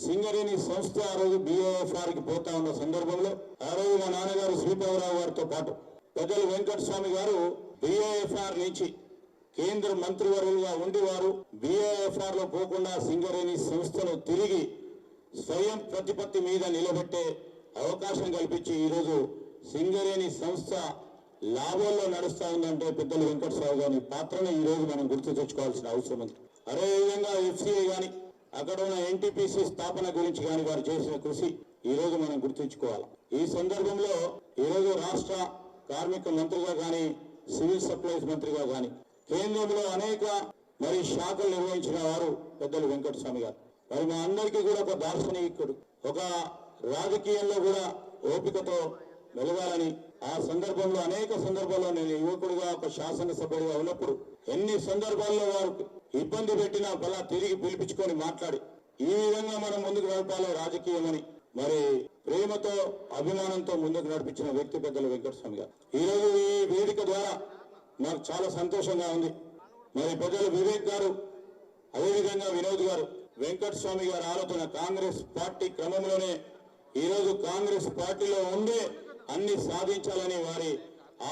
సింగరేణి సంస్థ ఆ రోజు బిఏఎఫ్ఆర్కి పోతా ఉన్న సందర్భంలో ఆ రోజు మా నాన్నగారు శ్రీపవరావు గారితో పాటు పెద్దలు వెంకటస్వామి గారు బిఏఎఫ్ఆర్ నుంచి కేంద్ర మంత్రివర్యులుగా ఉండి వారు బిఏఎఫ్ఆర్లో పోకుండా సింగరేణి సంస్థను తిరిగి స్వయం ప్రతిపత్తి మీద నిలబెట్టే అవకాశం కల్పించి ఈరోజు సింగరేణి సంస్థ లాభాల్లో నడుస్తా ఉందంటే పెద్దలు వెంకటస్వామి గారి పాత్రను ఈ రోజు మనం గుర్తు తెచ్చుకోవాల్సిన అవసరం ఉంది. అదేవిధంగా ఎఫ్సిఐ కానీ అక్కడ ఉన్న ఎన్టీపీసీ స్థాపన గురించి కానీ వారు చేసిన కృషి ఈ రోజు మనం గుర్తుంచుకోవాలి. ఈ సందర్భంలో ఈ రోజు రాష్ట్ర కార్మిక మంత్రిగా కానీ సివిల్ సప్లైస్ మంత్రిగా కానీ కేంద్రంలో అనేక మరి శాఖలు నిర్వహించిన వారు పెద్దలు వెంకటస్వామి గారు. మరి మా అందరికీ కూడా ఒక దార్శనికుడు ఒక రాజకీయంలో కూడా ఓపికతో మెలగాలని ఆ సందర్భంలో అనేక సందర్భాల్లో నేను యువకుడుగా ఒక శాసనసభ్యుడిగా ఉన్నప్పుడు ఎన్ని సందర్భాల్లో వారు ఇబ్బంది పెట్టినా బలా తిరిగి పిలిపించుకొని మాట్లాడి ఈ విధంగా మనం ముందుకు నడపాలి రాజకీయమని. మరి ప్రేమతో అభిమానంతో ముందుకు నడిపించిన వ్యక్తి పెద్దలు వెంకటస్వామి గారు. ఈరోజు ఈ వేదిక ద్వారా నాకు చాలా సంతోషంగా ఉంది. మరి పెద్దలు వివేక్ గారు అదేవిధంగా వినోద్ గారు వెంకటస్వామి గారు ఆలోచన కాంగ్రెస్ పార్టీ క్రమంలోనే ఈరోజు కాంగ్రెస్ పార్టీలో ఉండే అన్ని సాధించాలని వారి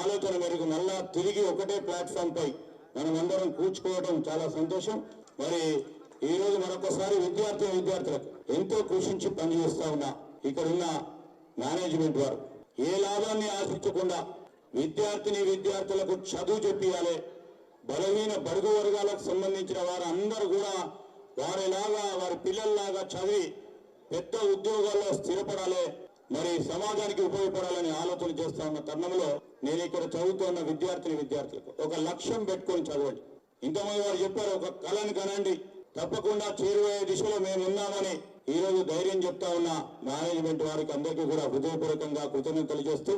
ఆలోచన మేరకు మళ్ళా తిరిగి ఒకటే ప్లాట్ఫామ్ పై మనం అందరం కూర్చుకోవడం చాలా సంతోషం. మరి ఈ రోజు మరొకసారి విద్యార్థి విద్యార్థులకు ఎంతో కృషించి పనిచేస్తా ఉన్నా ఇక్కడ ఉన్న మేనేజ్మెంట్ వారు. ఏ లాభాన్ని ఆశించకుండా విద్యార్థిని విద్యార్థులకు చదువు చెప్పియాలి. బలహీన బడుగు వర్గాలకు సంబంధించిన వారందరూ కూడా వారిలాగా వారి పిల్లల్లాగా చదివి పెద్ద ఉద్యోగాల్లో స్థిరపడాలి. మరి సమాజానికి ఉపయోగపడాలని ఆలోచన చేస్తా ఉన్న తరుణంలో నేను ఇక్కడ చదువుతున్న విద్యార్థిని విద్యార్థులకు ఒక లక్ష్యం పెట్టుకొని చదవండి. ఇంతమంది వారు చెప్పారు ఒక కళను కనండి. తప్పకుండా చేరువయ్యే దిశలో మేము ఉన్నామని ఈ రోజు ధైర్యం చెప్తా ఉన్న మేనేజ్మెంట్ వారికి అందరికీ కూడా హృదయపూర్వకంగా కృతజ్ఞతలు చేస్తూ